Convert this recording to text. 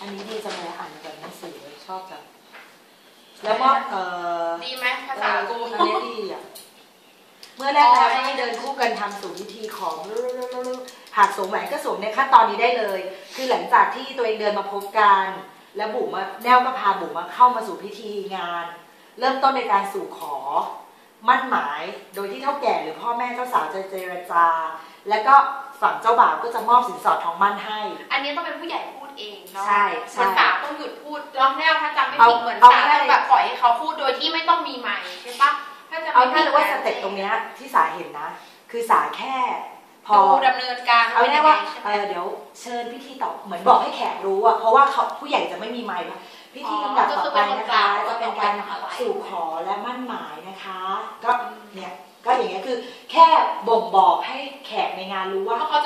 อันนี้ดีจังเลยอ่านแบบหนังสือชอบจังแล้วมอบเอ่อดีไหมภาษากู อันนี้ดีอะ เมื่อแรกแล้วให้เดินคู่กันทำสู่วิธีของหากสวมแหวนก็สวมในขั้นตอนนี้ได้เลย คือหลังจากที่ตัวเองเดินมาพบกันแล้วบุ๋มมาแนวก็พาบุ๋มมาเข้ามาสู่พิธีงาน เริ่มต้นในการสู่ขอ มั่นหมาย โดยที่เท่าแก่หรือพ่อแม่เจ้าสาวจะเจรจา แล้วก็ฝั่งเจ้าบ่าวก็จะมอบสินสอดทองมั่นให้ อันนี้ต้องเป็นผู้ใหญ่พูดเองเนาะใช่ใช่เหมือนสาวต้องหยุดพูดร้องแนวถ้าจำไม่เอาผิดเหมือนเอาสาวแค่ต้องแบบปล่อยให้เขาพูดโดยที่ไม่ต้องมีไมค์ใช่ปะถ้าจะเอาไม่แค่ผิดเลยว่าสเต็ปตรงเนี้ยที่สาเห็นนะ คือสาแค่พอดูดำเนินการเอาเป็นแน่ยังไงว่าใช่ไหเอมอเดี๋ยวเชิญพิธีต่อเหมือนบอกให้แขกรู้อะเพราะว่าเขาผู้ใหญ่จะไม่มีไมค์ว่าพิธีลำดับต่อไปนะคะจะเป็นการสู่ขอและมั่นหมายนะคะ ก็เนี่ยก็ อย่างเงี้ยคือ แค่บ่งบอกให้แขกในงานรู้ว่าเขา